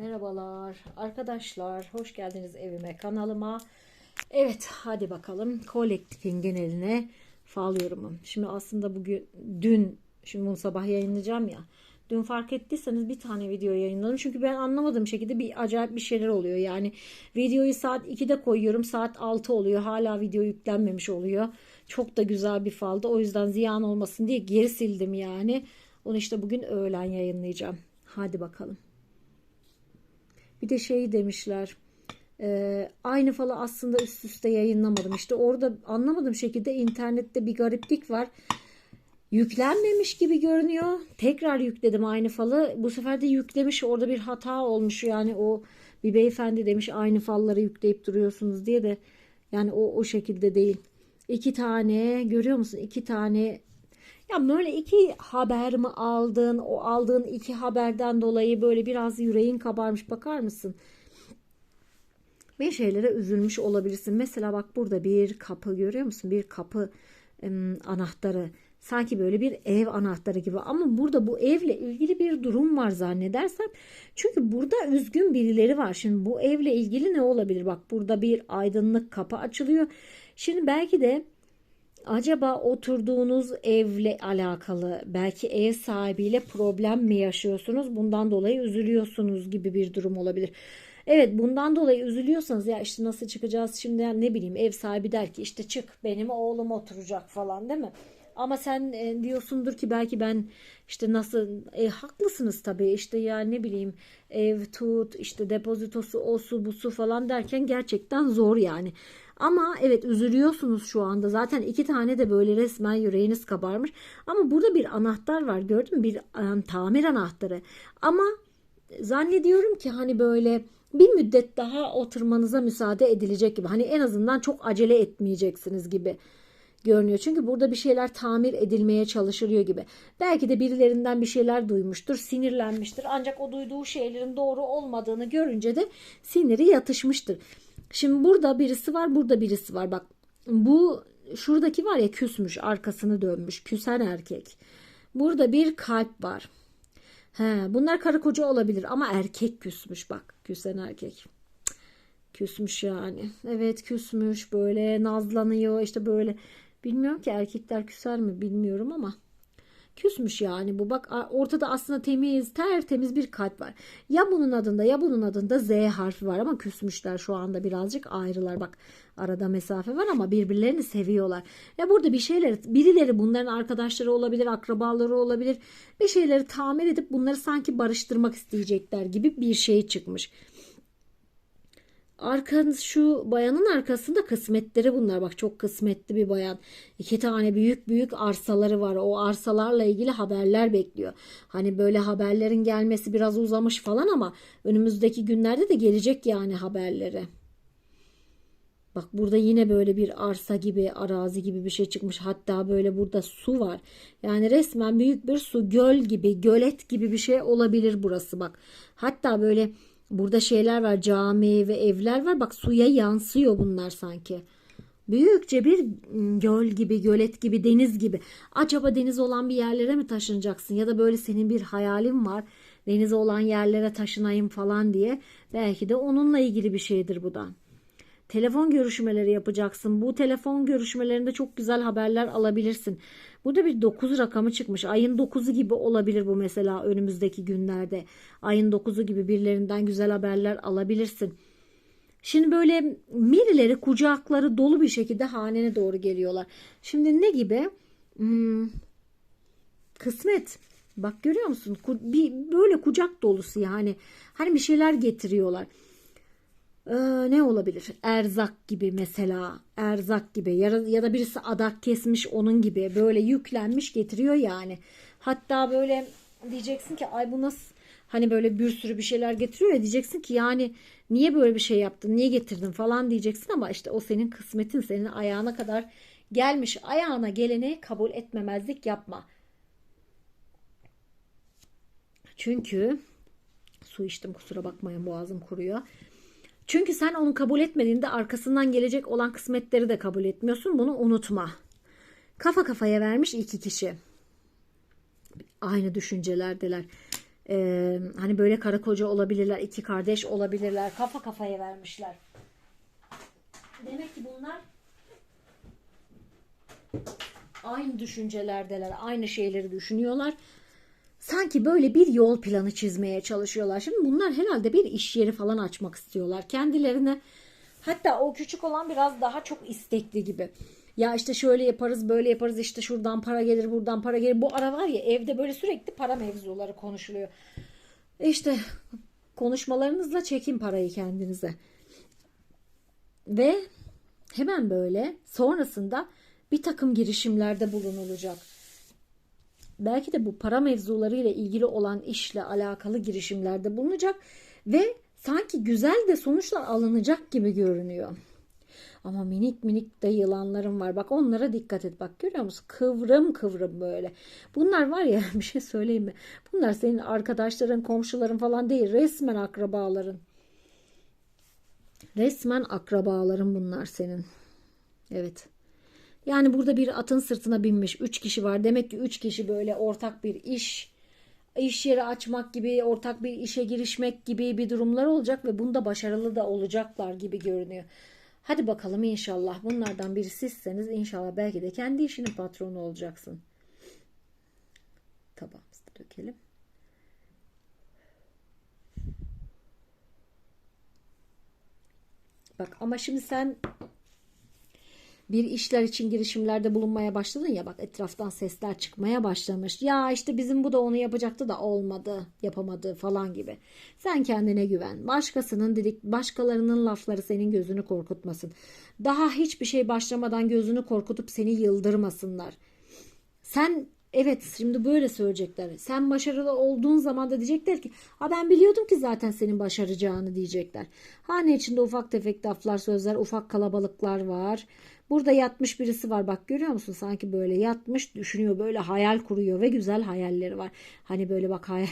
Merhabalar arkadaşlar, hoş geldiniz evime, kanalıma. Evet, hadi bakalım kolektifin geneline fal yorumum. Şimdi aslında bugün, dün, şimdi bunu sabah yayınlayacağım ya. Dün fark ettiyseniz bir tane video yayınladım. Çünkü ben anlamadığım şekilde bir acayip bir şeyler oluyor. Yani videoyu saat 2'de koyuyorum, saat 6 oluyor. Hala video yüklenmemiş oluyor. Çok da güzel bir faldı. O yüzden ziyan olmasın diye geri sildim yani. Onu işte bugün öğlen yayınlayacağım. Hadi bakalım. Bir de şey demişler. e, aynı falı aslında üst üste yayınlamadım. İşte orada anlamadığım şekilde internette bir gariplik var. Yüklenmemiş gibi görünüyor. Tekrar yükledim aynı falı. Bu sefer de yüklemiş. Orada bir hata olmuş. Yani o bir beyefendi demiş aynı falları yükleyip duruyorsunuz diye de yani o o şekilde değil. İki tane görüyor musun? İki tane ya böyle iki haber mi aldın? O aldığın iki haberden dolayı böyle biraz yüreğin kabarmış. Bakar mısın? Bir şeylere üzülmüş olabilirsin. Mesela bak burada bir kapı görüyor musun? Bir kapı anahtarı. Sanki böyle bir ev anahtarı gibi ama burada bu evle ilgili bir durum var zannedersem. Çünkü burada üzgün birileri var. Şimdi bu evle ilgili ne olabilir? Bak burada bir aydınlık kapı açılıyor. Şimdi belki de Acaba oturduğunuz evle alakalı belki ev sahibiyle problem mi yaşıyorsunuz? Bundan dolayı üzülüyorsunuz gibi bir durum olabilir. Evet bundan dolayı üzülüyorsanız ya işte nasıl çıkacağız şimdi yani ne bileyim ev sahibi der ki işte çık benim oğlum oturacak falan değil mi? Ama sen e, diyorsundur ki belki ben işte nasıl e, haklısınız tabii işte ya ne bileyim ev tut işte depozitosu o su bu su falan derken gerçekten zor yani. Ama evet üzülüyorsunuz şu anda. Zaten iki tane de böyle resmen yüreğiniz kabarmış. Ama burada bir anahtar var gördün mü? Bir um, tamir anahtarı. Ama zannediyorum ki hani böyle bir müddet daha oturmanıza müsaade edilecek gibi. Hani en azından çok acele etmeyeceksiniz gibi görünüyor. Çünkü burada bir şeyler tamir edilmeye çalışılıyor gibi. Belki de birilerinden bir şeyler duymuştur, sinirlenmiştir. Ancak o duyduğu şeylerin doğru olmadığını görünce de siniri yatışmıştır. Şimdi burada birisi var, burada birisi var. Bak bu şuradaki var ya küsmüş, arkasını dönmüş, küsen erkek. Burada bir kalp var. He, bunlar karı koca olabilir ama erkek küsmüş bak, küsen erkek. Küsmüş yani. Evet küsmüş böyle nazlanıyor işte böyle. Bilmiyorum ki erkekler küser mi bilmiyorum ama. Küsmüş yani bu. Bak ortada aslında temiz, tertemiz bir kalp var. Ya bunun adında ya bunun adında Z harfi var ama küsmüşler şu anda birazcık ayrılar. Bak arada mesafe var ama birbirlerini seviyorlar. Ya burada bir şeyler, birileri bunların arkadaşları olabilir, akrabaları olabilir. Bir şeyleri tamir edip bunları sanki barıştırmak isteyecekler gibi bir şey çıkmış. Arkanız şu bayanın arkasında kısmetleri bunlar. Bak çok kısmetli bir bayan. İki tane büyük büyük arsaları var. O arsalarla ilgili haberler bekliyor. Hani böyle haberlerin gelmesi biraz uzamış falan ama önümüzdeki günlerde de gelecek yani haberleri. Bak burada yine böyle bir arsa gibi, arazi gibi bir şey çıkmış. Hatta böyle burada su var. Yani resmen büyük bir su, göl gibi, gölet gibi bir şey olabilir burası bak. Hatta böyle Burada şeyler var cami ve evler var. Bak suya yansıyor bunlar sanki. Büyükçe bir göl gibi, gölet gibi, deniz gibi. Acaba deniz olan bir yerlere mi taşınacaksın? Ya da böyle senin bir hayalin var. Deniz olan yerlere taşınayım falan diye. Belki de onunla ilgili bir şeydir bu da. Telefon görüşmeleri yapacaksın. Bu telefon görüşmelerinde çok güzel haberler alabilirsin. Burada bir 9 rakamı çıkmış. Ayın 9'u gibi olabilir bu mesela önümüzdeki günlerde. Ayın 9'u gibi birilerinden güzel haberler alabilirsin. Şimdi böyle birileri kucakları dolu bir şekilde hanene doğru geliyorlar. Şimdi ne gibi? Hmm, kısmet. Bak görüyor musun? Bir böyle kucak dolusu yani. Hani bir şeyler getiriyorlar. Ee, ne olabilir? Erzak gibi mesela. Erzak gibi ya, ya da birisi adak kesmiş onun gibi böyle yüklenmiş getiriyor yani. Hatta böyle diyeceksin ki ay bu nasıl hani böyle bir sürü bir şeyler getiriyor ya diyeceksin ki yani niye böyle bir şey yaptın niye getirdin falan diyeceksin ama işte o senin kısmetin senin ayağına kadar gelmiş ayağına geleni kabul etmemezlik yapma. Çünkü su içtim kusura bakmayın boğazım kuruyor. Çünkü sen onu kabul etmediğinde arkasından gelecek olan kısmetleri de kabul etmiyorsun. Bunu unutma. Kafa kafaya vermiş iki kişi. Aynı düşüncelerdeler. Ee, hani böyle karı koca olabilirler, iki kardeş olabilirler. Kafa kafaya vermişler. Demek ki bunlar aynı düşüncelerdeler, aynı şeyleri düşünüyorlar. Sanki böyle bir yol planı çizmeye çalışıyorlar. Şimdi bunlar herhalde bir iş yeri falan açmak istiyorlar. Kendilerine hatta o küçük olan biraz daha çok istekli gibi. Ya işte şöyle yaparız, böyle yaparız. işte şuradan para gelir, buradan para gelir. Bu ara var ya evde böyle sürekli para mevzuları konuşuluyor. E İşte konuşmalarınızla çekin parayı kendinize. Ve hemen böyle sonrasında bir takım girişimlerde bulunulacak. Belki de bu para mevzularıyla ilgili olan işle alakalı girişimlerde bulunacak ve sanki güzel de sonuçlar alınacak gibi görünüyor. Ama minik minik de yılanlarım var. Bak onlara dikkat et. Bak görüyor musun? Kıvrım kıvrım böyle. Bunlar var ya bir şey söyleyeyim mi? Bunlar senin arkadaşların, komşuların falan değil. Resmen akrabaların. Resmen akrabaların bunlar senin. Evet. Yani burada bir atın sırtına binmiş 3 kişi var. Demek ki 3 kişi böyle ortak bir iş, iş yeri açmak gibi, ortak bir işe girişmek gibi bir durumlar olacak ve bunda başarılı da olacaklar gibi görünüyor. Hadi bakalım inşallah bunlardan biri sizseniz inşallah belki de kendi işinin patronu olacaksın. Tabağımızı dökelim. Bak ama şimdi sen bir işler için girişimlerde bulunmaya başladın ya bak etraftan sesler çıkmaya başlamış. Ya işte bizim bu da onu yapacaktı da olmadı, yapamadı falan gibi. Sen kendine güven. Başkasının dedik, başkalarının lafları senin gözünü korkutmasın. Daha hiçbir şey başlamadan gözünü korkutup seni yıldırmasınlar. Sen Evet şimdi böyle söyleyecekler. Sen başarılı olduğun zaman da diyecekler ki ha ben biliyordum ki zaten senin başaracağını diyecekler. Hane içinde ufak tefek laflar sözler ufak kalabalıklar var. Burada yatmış birisi var bak görüyor musun sanki böyle yatmış düşünüyor böyle hayal kuruyor ve güzel hayalleri var. Hani böyle bak hayal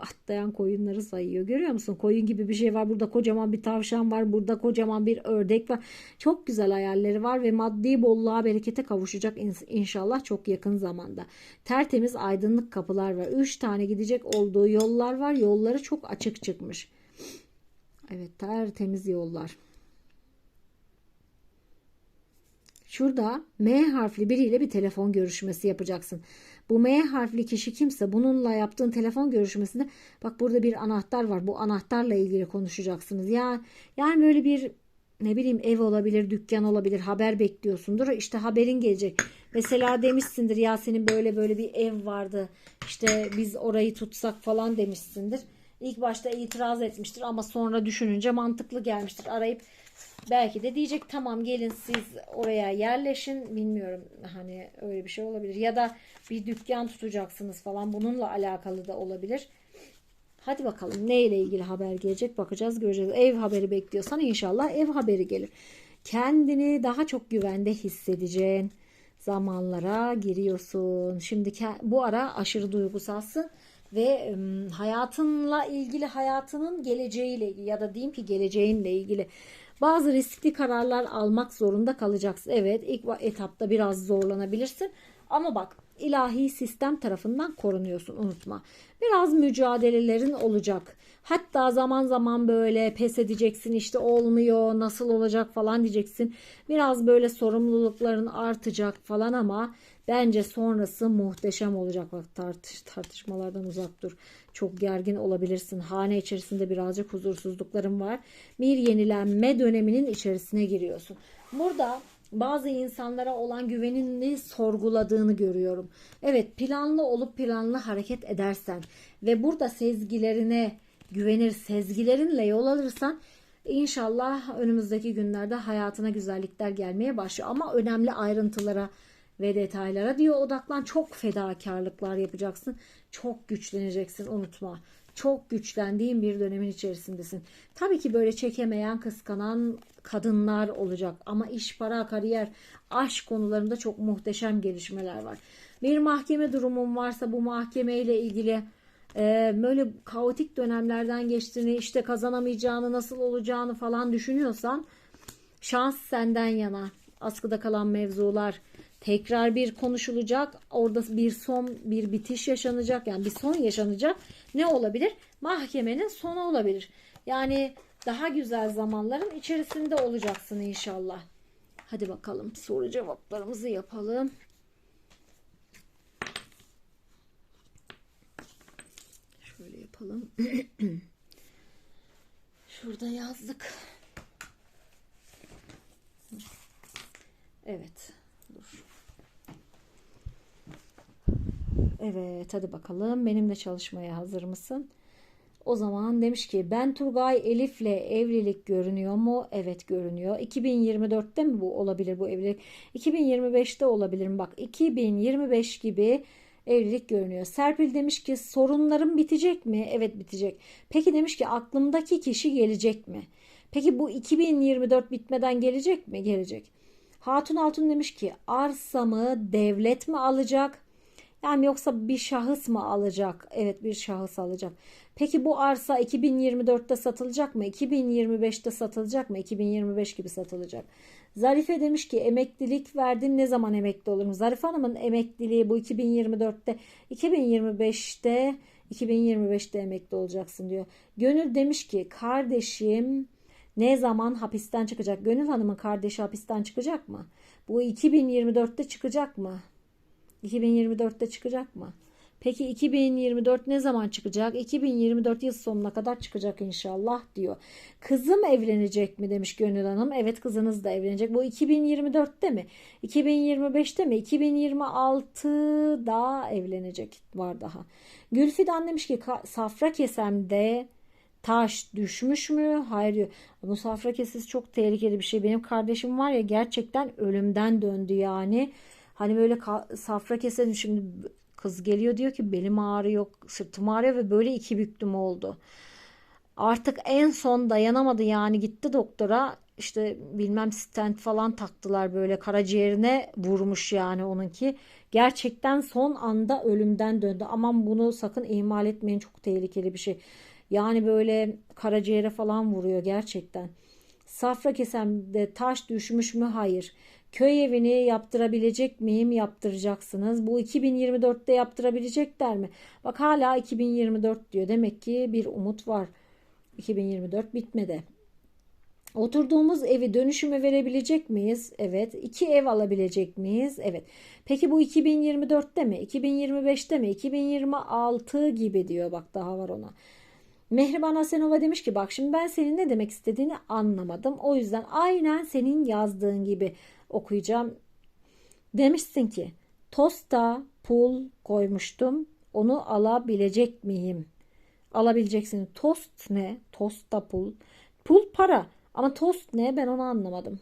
atlayan koyunları sayıyor. Görüyor musun? Koyun gibi bir şey var. Burada kocaman bir tavşan var. Burada kocaman bir ördek var. Çok güzel hayalleri var ve maddi bolluğa berekete kavuşacak inşallah çok yakın zamanda. Tertemiz aydınlık kapılar var. Üç tane gidecek olduğu yollar var. Yolları çok açık çıkmış. Evet tertemiz yollar. Şurada M harfli biriyle bir telefon görüşmesi yapacaksın. Bu M harfli kişi kimse bununla yaptığın telefon görüşmesinde bak burada bir anahtar var. Bu anahtarla ilgili konuşacaksınız. Ya yani böyle bir ne bileyim ev olabilir, dükkan olabilir, haber bekliyorsundur. İşte haberin gelecek. Mesela demişsindir ya senin böyle böyle bir ev vardı. İşte biz orayı tutsak falan demişsindir. İlk başta itiraz etmiştir ama sonra düşününce mantıklı gelmiştir. Arayıp belki de diyecek tamam gelin siz oraya yerleşin. Bilmiyorum hani öyle bir şey olabilir. Ya da bir dükkan tutacaksınız falan bununla alakalı da olabilir. Hadi bakalım neyle ilgili haber gelecek bakacağız göreceğiz. Ev haberi bekliyorsan inşallah ev haberi gelir. Kendini daha çok güvende hissedeceğin zamanlara giriyorsun. Şimdi bu ara aşırı duygusalsın ve hayatınla ilgili hayatının geleceğiyle ya da diyeyim ki geleceğinle ilgili bazı riskli kararlar almak zorunda kalacaksın. Evet ilk etapta biraz zorlanabilirsin ama bak ilahi sistem tarafından korunuyorsun unutma. Biraz mücadelelerin olacak. Hatta zaman zaman böyle pes edeceksin işte olmuyor nasıl olacak falan diyeceksin. Biraz böyle sorumlulukların artacak falan ama bence sonrası muhteşem olacak. Bak tartış, tartışmalardan uzak dur. Çok gergin olabilirsin. Hane içerisinde birazcık huzursuzlukların var. Bir yenilenme döneminin içerisine giriyorsun. Burada bazı insanlara olan güvenini sorguladığını görüyorum. Evet planlı olup planlı hareket edersen ve burada sezgilerine güvenir, sezgilerinle yol alırsan inşallah önümüzdeki günlerde hayatına güzellikler gelmeye başlıyor. Ama önemli ayrıntılara ve detaylara diyor odaklan. Çok fedakarlıklar yapacaksın. Çok güçleneceksin unutma çok güçlendiğin bir dönemin içerisindesin. Tabii ki böyle çekemeyen, kıskanan kadınlar olacak ama iş, para, kariyer, aşk konularında çok muhteşem gelişmeler var. Bir mahkeme durumun varsa bu mahkemeyle ilgili e, böyle kaotik dönemlerden geçtiğini, işte kazanamayacağını, nasıl olacağını falan düşünüyorsan şans senden yana. Askıda kalan mevzular, Tekrar bir konuşulacak. Orada bir son bir bitiş yaşanacak. Yani bir son yaşanacak. Ne olabilir? Mahkemenin sonu olabilir. Yani daha güzel zamanların içerisinde olacaksın inşallah. Hadi bakalım soru cevaplarımızı yapalım. Şöyle yapalım. Şurada yazdık. Evet. Dur. Evet hadi bakalım. Benimle çalışmaya hazır mısın? O zaman demiş ki ben Turgay Elif'le evlilik görünüyor mu? Evet görünüyor. 2024'te mi bu olabilir bu evlilik? 2025'te olabilir mi? Bak 2025 gibi evlilik görünüyor. Serpil demiş ki sorunlarım bitecek mi? Evet bitecek. Peki demiş ki aklımdaki kişi gelecek mi? Peki bu 2024 bitmeden gelecek mi? Gelecek. Hatun Altun demiş ki arsamı devlet mi alacak? Yani yoksa bir şahıs mı alacak? Evet bir şahıs alacak. Peki bu arsa 2024'te satılacak mı? 2025'te satılacak mı? 2025 gibi satılacak. Zarife demiş ki emeklilik verdin ne zaman emekli olurum? Zarife Hanım'ın emekliliği bu 2024'te 2025'te 2025'te emekli olacaksın diyor. Gönül demiş ki kardeşim ne zaman hapisten çıkacak? Gönül Hanım'ın kardeşi hapisten çıkacak mı? Bu 2024'te çıkacak mı? 2024'te çıkacak mı? Peki 2024 ne zaman çıkacak? 2024 yıl sonuna kadar çıkacak inşallah diyor. Kızım evlenecek mi demiş Gönül Hanım. Evet kızınız da evlenecek. Bu 2024'te mi? 2025'te mi? 2026'da evlenecek var daha. Gülfidan demiş ki safra kesemde taş düşmüş mü? Hayır diyor. Bu safra kesesi çok tehlikeli bir şey. Benim kardeşim var ya gerçekten ölümden döndü yani. Hani böyle safra keselim şimdi kız geliyor diyor ki belim ağrıyor, sırtım ağrıyor ve böyle iki büktüm oldu. Artık en son dayanamadı yani gitti doktora işte bilmem stent falan taktılar böyle karaciğerine vurmuş yani onunki. Gerçekten son anda ölümden döndü. Aman bunu sakın ihmal etmeyin çok tehlikeli bir şey. Yani böyle karaciğere falan vuruyor gerçekten. Safra kesemde taş düşmüş mü? Hayır. Köy evini yaptırabilecek miyim? Yaptıracaksınız. Bu 2024'te yaptırabilecekler mi? Bak hala 2024 diyor. Demek ki bir umut var. 2024 bitmedi. Oturduğumuz evi dönüşüme verebilecek miyiz? Evet. İki ev alabilecek miyiz? Evet. Peki bu 2024'te mi? 2025'te mi? 2026 gibi diyor. Bak daha var ona. Mehriban Asenova demiş ki bak şimdi ben senin ne demek istediğini anlamadım. O yüzden aynen senin yazdığın gibi okuyacağım. Demişsin ki tosta pul koymuştum. Onu alabilecek miyim? Alabileceksin. Tost ne? Tosta pul. Pul para. Ama tost ne? Ben onu anlamadım.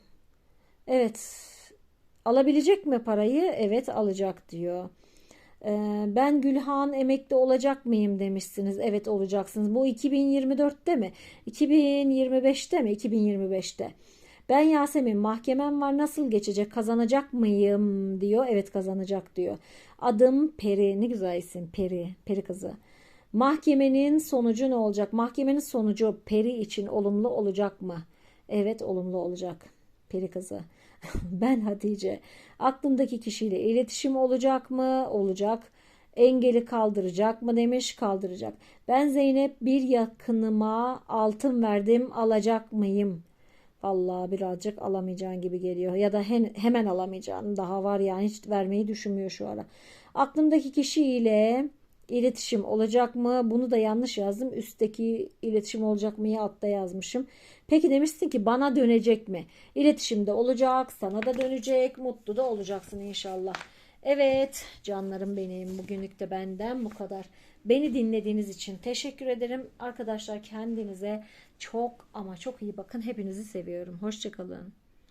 Evet. Alabilecek mi parayı? Evet alacak diyor. Ee, ben Gülhan emekli olacak mıyım demişsiniz. Evet olacaksınız. Bu 2024'te mi? 2025'te mi? 2025'te. Ben Yasemin mahkemem var nasıl geçecek kazanacak mıyım diyor. Evet kazanacak diyor. Adım Peri ne güzel isim Peri Peri kızı. Mahkemenin sonucu ne olacak? Mahkemenin sonucu Peri için olumlu olacak mı? Evet olumlu olacak. Peri kızı. ben Hatice. Aklımdaki kişiyle iletişim olacak mı? Olacak. Engeli kaldıracak mı demiş kaldıracak. Ben Zeynep bir yakınıma altın verdim alacak mıyım? Allah birazcık alamayacağın gibi geliyor. Ya da he, hemen alamayacağın daha var yani hiç vermeyi düşünmüyor şu ara. Aklımdaki kişiyle iletişim olacak mı? Bunu da yanlış yazdım. Üstteki iletişim olacak mı? Altta yazmışım. Peki demişsin ki bana dönecek mi? İletişimde olacak, sana da dönecek, mutlu da olacaksın inşallah. Evet canlarım benim bugünlük de benden bu kadar. Beni dinlediğiniz için teşekkür ederim. Arkadaşlar kendinize çok ama çok iyi bakın. Hepinizi seviyorum. Hoşçakalın.